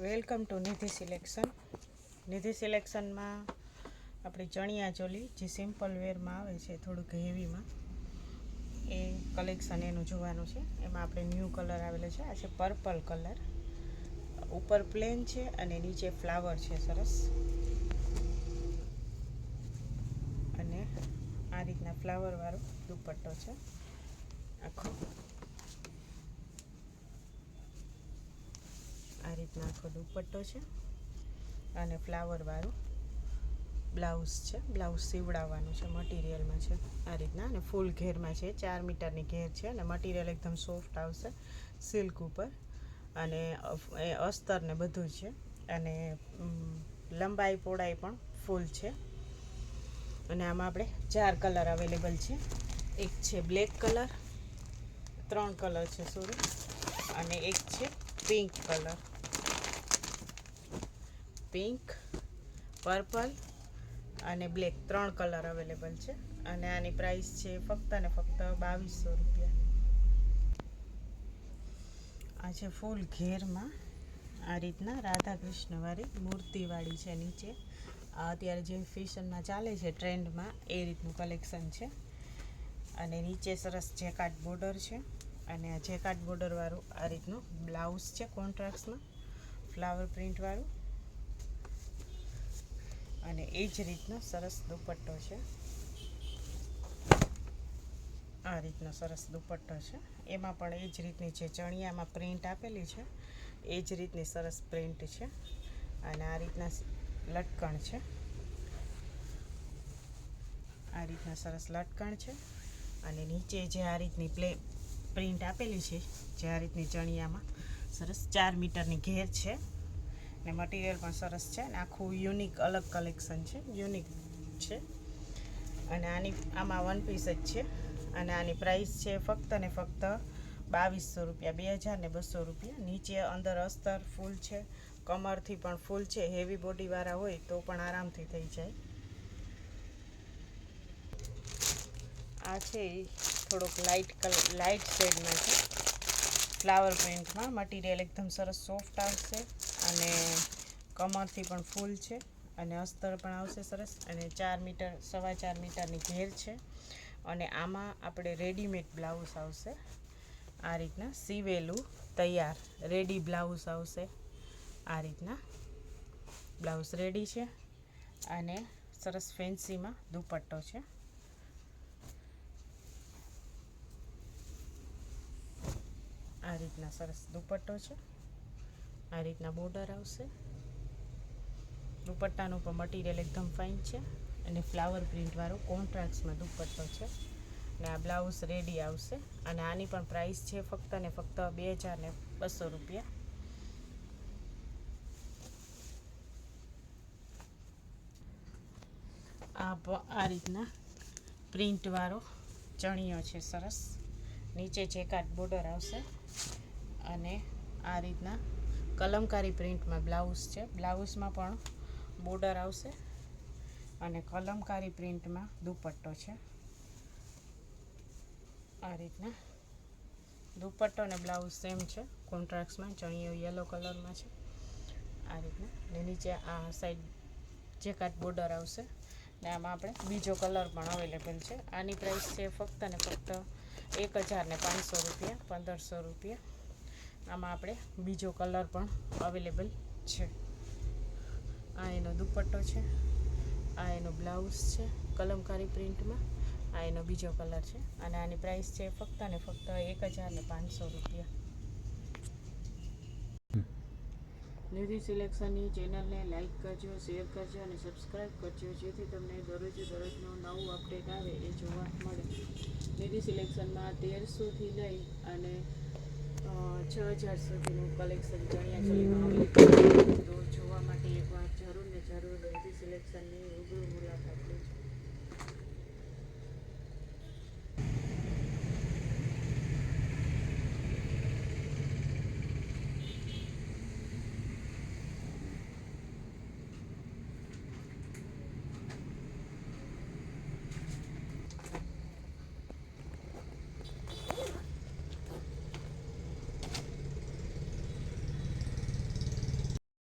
Welcome to Nidhi selection. Nidhi સિલેક્શનમાં આપણી ચણિયા ચોલી, જે simple વેરમાં આવે છે, થોડુંક હેવીમાં એ કલેક્શન એનું જોવાનું છે. એમાં આપણે ન્યૂ કલર આવેલો છે. આ છે પર્પલ કલર ઉપર પ્લેન છે અને નીચે ફ્લાવર છે, સરસ. અને આ રીતના ફ્લાવરવાળો દુપટ્ટો છે. આખો. રીતના આખો દુપટ્ટો છે અને ફ્લાવરવાળું બ્લાઉઝ છે. બ્લાઉઝ સીવડાવવાનું છે મટીરિયલમાં છે આ રીતના. અને ફૂલ ઘેરમાં છે, ચાર મીટરની ઘેર છે અને મટીરિયલ એકદમ સોફ્ટ આવશે સિલ્ક ઉપર. અને એ અસ્તર ને બધું છે. અને લંબાઈ, પહોળાઈ પણ ફૂલ છે. અને આમાં આપણે ચાર કલર અવેલેબલ છે. એક છે બ્લેક કલર ત્રણ કલર છે સોરી અને એક છે પિંક કલર પિંક, પર્પલ અને બ્લેક. ત્રણ કલર અવેલેબલ છે. અને આની પ્રાઇસ છે ફક્ત ને ફક્ત બાવીસો રૂપિયા. આ છે ફૂલ ઘેરમાં. આ રીતના રાધા કૃષ્ણવાળી મૂર્તિવાળી છે નીચે. અત્યારે જે ફેશનમાં ચાલે છે ટ્રેન્ડમાં, એ રીતનું કલેક્શન છે. અને નીચે સરસ જેકાટ બોર્ડર છે. અને આ જેકાટ બોર્ડરવાળું આ રીતનું બ્લાઉઝ છે કોન્ટ્રાક્ટ્સમાં ફ્લાવર પ્રિન્ટવાળું. અને એ જ રીતનો સરસ દુપટ્ટો છે. આ રીતનો સરસ દુપટ્ટો છે. એમાં પણ એ જ રીતની જે ચણિયામાં પ્રિન્ટ આપેલી છે, એ જ રીતની સરસ પ્રિન્ટ છે. અને આ રીતના લટકણ છે. આ રીતના સરસ લટકણ છે. અને નીચે જે આ રીતની પ્લે પ્રિન્ટ આપેલી છે, જે આ રીતની ચણિયામાં, સરસ ચાર મીટરની ઘેર છે. ને મટીરિયલ પણ સરસ છે અને આખું યુનિક અલગ કલેક્શન છે. યુનિક છે. અને આની, આમાં વન પીસ જ છે. અને આની પ્રાઇસ છે ફક્ત ને ફક્ત બાવીસો રૂપિયા, બે હજાર ને બસો રૂપિયા. નીચે અંદર અસ્તર ફૂલ છે, કમરથી પણ ફૂલ છે હેવી બોડીવાળા હોય તો પણ આરામથી થઈ જાય. આ છે થોડોક લાઇટ કલર લાઇટ શેડમાં છે. ફ્લાવર પ્રિન્ટમાં મટીરિયલ એકદમ સરસ સોફ્ટ આવશે. અને કમરથી પણ ફૂલ છે અને અસ્તર પણ આવશે સરસ અને ચાર મીટર, સવા ચાર મીટરની ઘેર છે. અને આમાં આપણે રેડીમેડ બ્લાઉઝ આવશે. આ રીતના સીવેલું તૈયાર, રેડી બ્લાઉઝ આવશે. આ રીતના બ્લાઉઝ રેડી છે અને સરસ ફેન્સીમાં દુપટ્ટો છે. આ રીતના સરસ દુપટ્ટો છે. આ રીતના બોર્ડર આવશે. દુપટ્ટાનું પણ મટીરિયલ એકદમ ફાઇન છે. અને ફ્લાવર પ્રિન્ટવાળો કોન્ટ્રાક્ટ્સમાં દુપટ્ટો છે. અને આ બ્લાઉઝ રેડી આવશે. અને આની પણ પ્રાઇસ છે ફક્ત ને ફક્ત બે હજાર ને બસો રૂપિયા. આ આ રીતના પ્રિન્ટવાળો ચણિયો છે સરસ. નીચે ચેકાટ બોર્ડર આવશે. અને આ રીતના કલમકારી પ્રિન્ટમાં બ્લાઉઝ છે. બ્લાઉઝમાં પણ બોર્ડર આવશે અને કલમકારી પ્રિન્ટમાં દુપટ્ટો છે. આ રીતના દુપટ્ટો અને બ્લાઉઝ સેમ છે. કોન્ટ્રાક્ટ્સમાં ચણિયો યલો કલરમાં છે. આ રીતના ને નીચે આ સાઈડ જે કાટ બોર્ડર આવશે ને આમાં આપણે બીજો કલર પણ અવેલેબલ છે. આની પ્રાઇસ છે ફક્ત ને ફક્ત એક હજાર પાંચસો રૂપિયા, પંદરસો રૂપિયા. આમાં આપણે બીજો કલર પણ અવેલેબલ છે. આ એનો દુપટ્ટો છે, આ એનો બ્લાઉઝ છે, કલમકારી પ્રિન્ટમાં, આ એનો બીજો કલર છે. અને આની પ્રાઇસ છે ફક્ત ને ફક્ત એક ને પાંચસો રૂપિયા. નિધિ સિલેક્શનની ચેનલને લાઇક કરજો, શેર કરજો અને સબસ્ક્રાઈબ કરજો, જેથી તમને દરરોજ દરરોજનું નવું અપડેટ આવે એ જોવા મળે. નિધિ સિલેક્શનમાં તેરસોથી લઈ અને છ હજાર સુધીનું કલેક્શન ચણિયા તો જોવા માટે એકવાર જરૂર ને જરૂર સિલેક્શનની રૂબરૂ મુલાકાત લેજો